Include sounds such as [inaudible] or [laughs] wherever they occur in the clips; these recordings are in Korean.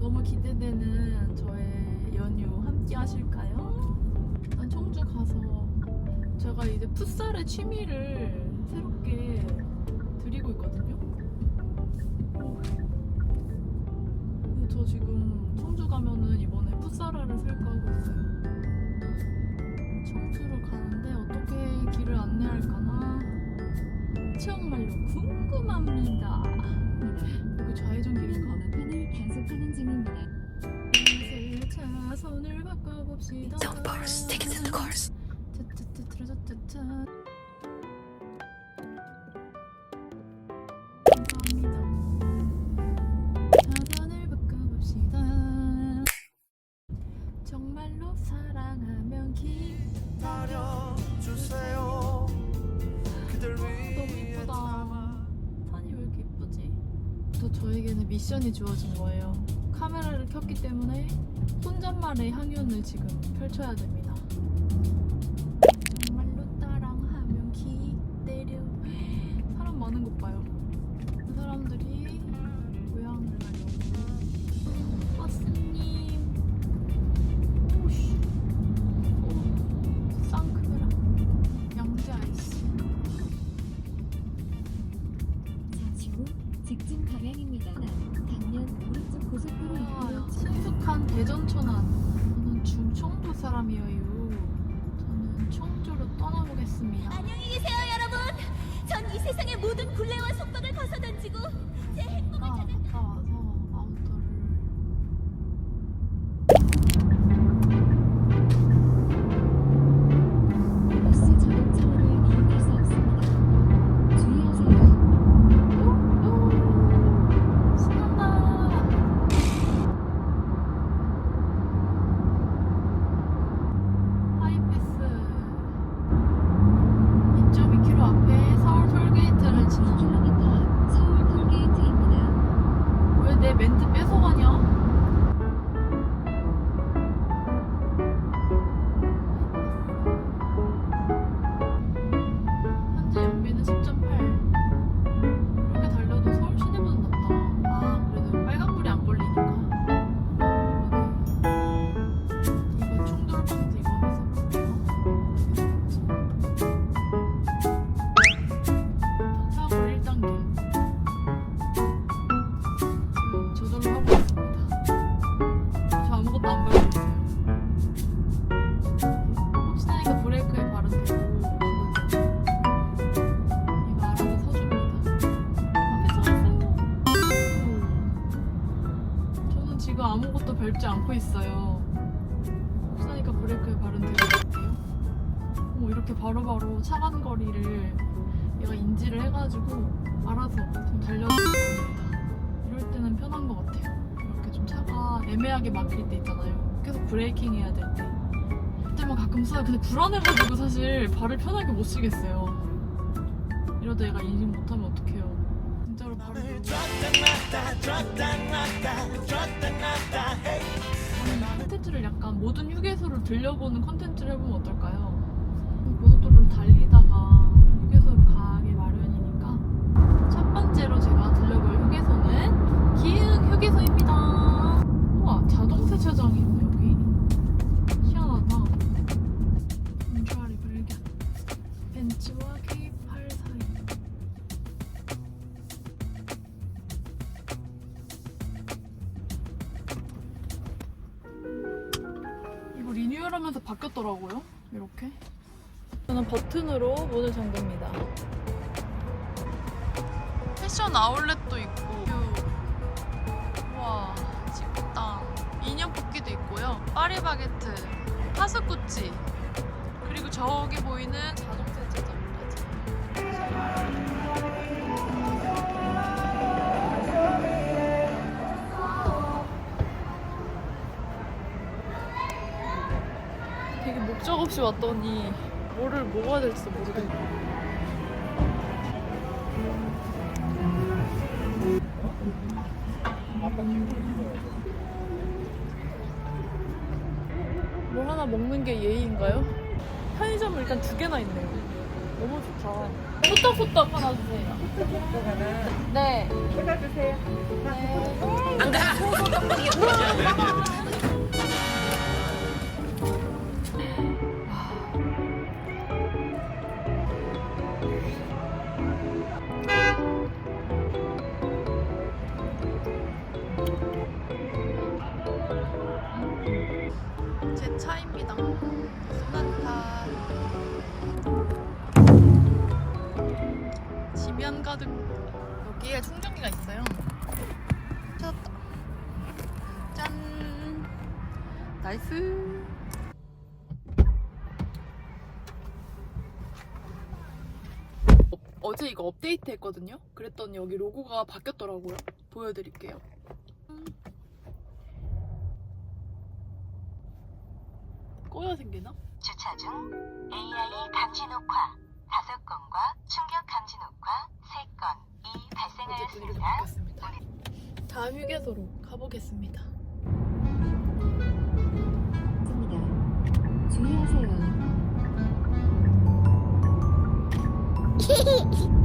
너무 기대되는 저의 연휴 함께 하실까요? 난 청주 가서 제가 이제 풋살의 취미를 새롭게 드리고 있거든요. 저 지금 청주 가면은 이번에 풋살화를 살까 하고 있어요. 청주로 가는데 어떻게 길을 안내할까나 정말로 궁금합니다. 여기 좌회전 길인가? 판을 단속 Pause. Take it in the course. 정말로 사랑하면 기다려주세요 그댈 너무 위해 이쁘다. 산이 왜 이렇게 이쁘지? 또 저에게는 미션이 주어진 거예요. 카메라를 켰기 때문에 혼잣말의 향연을 지금 펼쳐야 됩니다. 친숙한 대전 천안. 저는 중 청도 사람이에요. 저는 청주로 떠나보겠습니다. 안녕히 계세요, 여러분. 전 이 세상의 모든 굴레와 속박을 벗어던지고 제 지금 아무것도 밟지 않고 있어요. 혹시나니까 브레이크에 발은 있을게요. 오, 이렇게 바로 바로 차간 거리를 얘가 인지를 해가지고 알아서 좀 달려주고 있습니다. 이럴 때는 편한 것 같아요. 이렇게 좀 차가 애매하게 막힐 때 있잖아요. 계속 브레이킹 해야 될 때. 그때만 가끔 써요. 근데 불안해가지고 사실 발을 편하게 못 쓰겠어요. 이러다 얘가 인식 못하면 어떡해요. 진짜로 발을 모든 휴게소를 들려보는 컨텐츠를 해보면 어떨까요? 고속도로를 달리다가 휴게소를 가기 마련이니까 첫 번째로 제가 들려볼 휴게소는 기흥 휴게소입니다. 우와 자동 세차장이 있네 여 리뉴얼하면서 바뀌었더라고요. 이렇게. 저는 버튼으로 문을 잠깁니다. 패션 아울렛도 있고, 와 식당, 인형 뽑기도 있고요. 파리바게트, 파스쿠치, 그리고 저기 보이는 자동 세차장까지. 되게 목적 없이 왔더니 뭐를 먹어야 될지 모르겠네. 뭐 하나 먹는 게 예의인가요? 편의점을 일단 두 개나 있네요. 너무 좋다. 소떡소떡 하나 주세요. 네. 안 가! 나이스. 어, 어제 이거 업데이트 했거든요. 그랬더니 여기 로고가 바뀌었더라고요. 보여드릴게요. 꼬여 생기나? 주차 중 AI 감지 녹화 다섯 건과 충격 감지 녹화 세 건이 발생하였습니다. 다음 휴게소로 가보겠습니다. 있습니다. 주의하세요. [laughs] [laughs]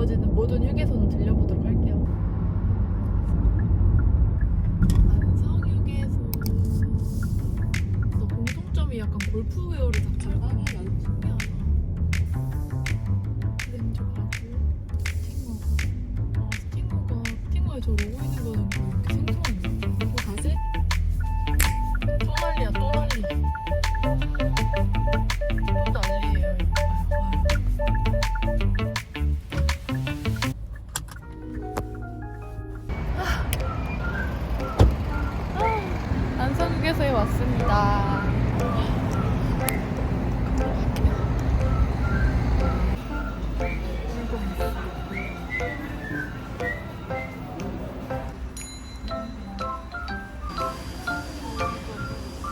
주어지는 모든 휴게소는 들려보도록 할게요. 안성 휴게소. 너 공통점이 약간 골프웨어를 다? 전방에 열- 신기하다. 렌즈 가고 스팅어가. 아 스팅어가 스팅어에 저 로고 있는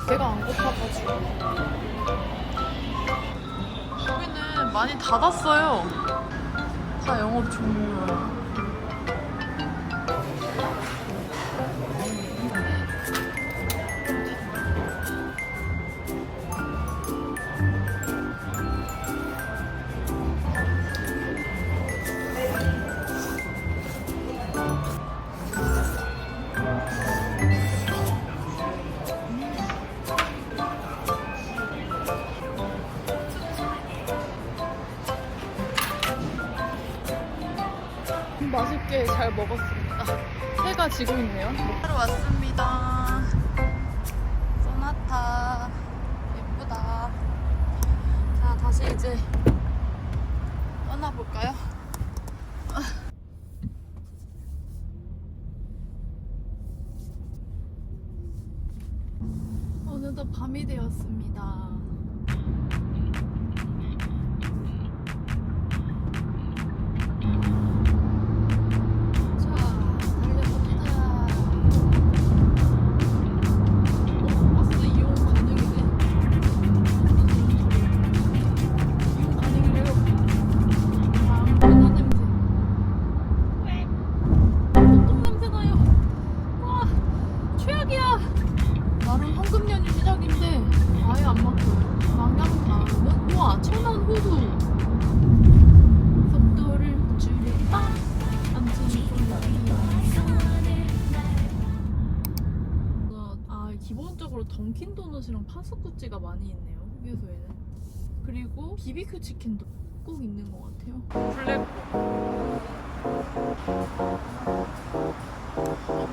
배가 안 고파가지고 여기는 많이 닫았어요. 다 영업 종료예 잘 먹었습니다. 해가 지고 있네요. 하러 왔습니다. 소나타 예쁘다. 자 다시 이제 떠나볼까요? [laughs] 어느덧 밤이 되었습니다. 시작인데 아예 안 막혀요. 망향가는 우와 천안 호수. 속도를 줄일까? 암튼 아 기본적으로 던킨 도넛이랑 파스쿠찌가 많이 있네요 휴게소에는 그리고 BBQ 치킨도 꼭 있는 것 같아요 블랙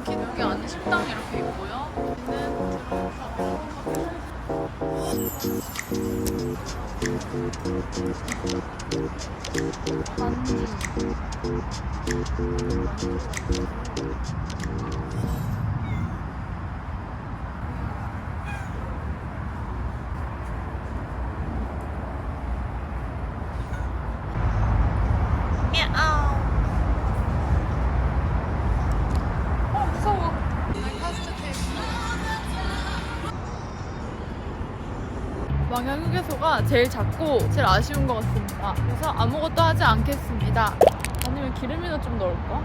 여기 안에 식당이 이렇게 있고요. 반지. 망향 휴게소가 제일 작고 제일 아쉬운 것 같습니다. 그래서 아무것도 하지 않겠습니다. 아니면 기름이나 좀 넣을까?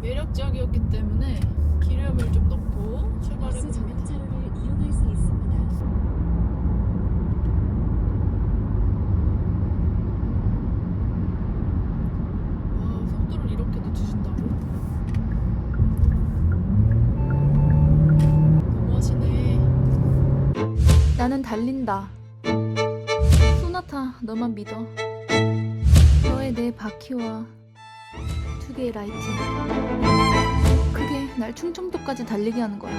매력적이었기 때문에 기름을 좀 넣고 버스 출발해봅니다. 전용차로를 이용할 수 있습니다. 와 속도를 이렇게 늦추신다고? 너무하시네 나는 달린다 소나타 너만 믿어 너의 내 바퀴와 두 개의 라이트. 그게 날 충청도까지 달리게 하는 거야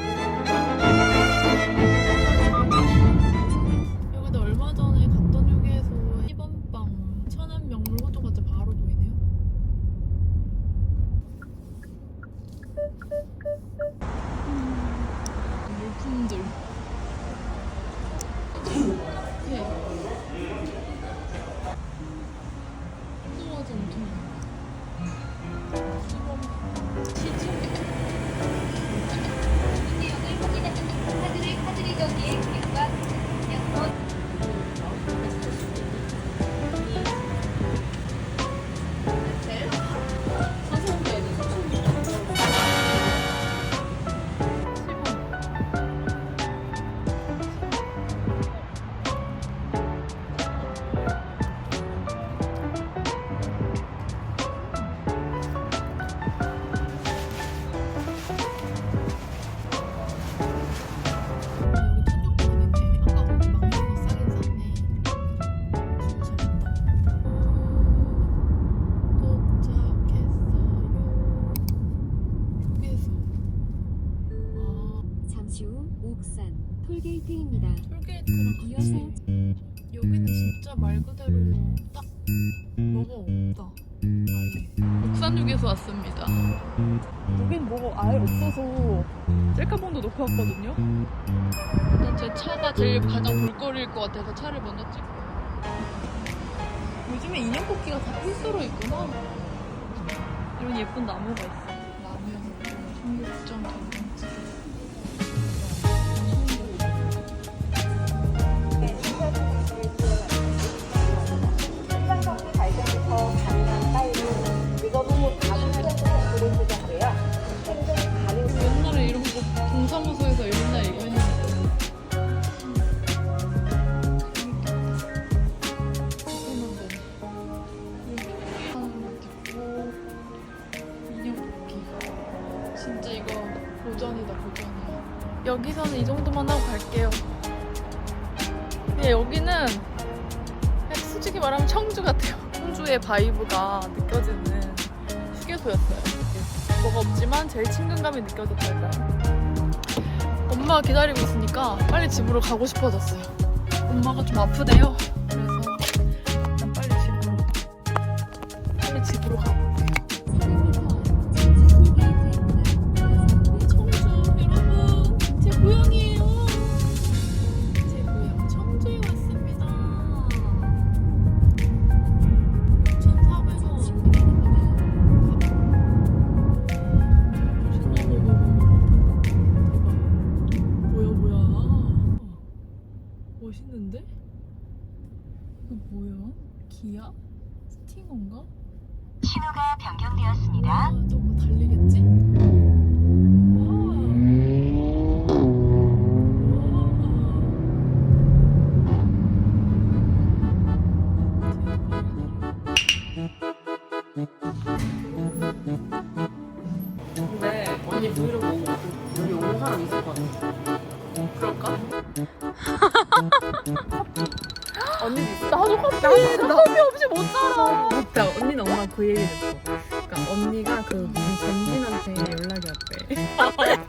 여긴 뭐가 아예 없어서 셀카봉도 놓고 왔거든요. 일단 제 차가 제일 가장 볼거리일 것 같아서 차를 먼저 찍고. 요즘에 인형 뽑기가 다 필수로 있구나. 이런 예쁜 나무가 있어. 바이브가 느껴지는 휴게소였어요. 뭐가 없지만 제일 친근감이 느껴졌달까요? 엄마가 기다리고 있으니까 빨리 집으로 가고 싶어졌어요. 엄마가 좀 아프대요. 기아? 스팅어인가? 신호가 변경되었습니다. 아, 또뭐 달리겠지? 근데 언니 브이로그 보고 여기 오는 사람 있을 것 같아. 그럴까? [laughs] 나도 커피! 나 커피 없이 못 살아! 맞다. 언니는 엄마 그 얘기 했어. 그러니까 언니가 그 무슨 전진한테 연락이 왔대.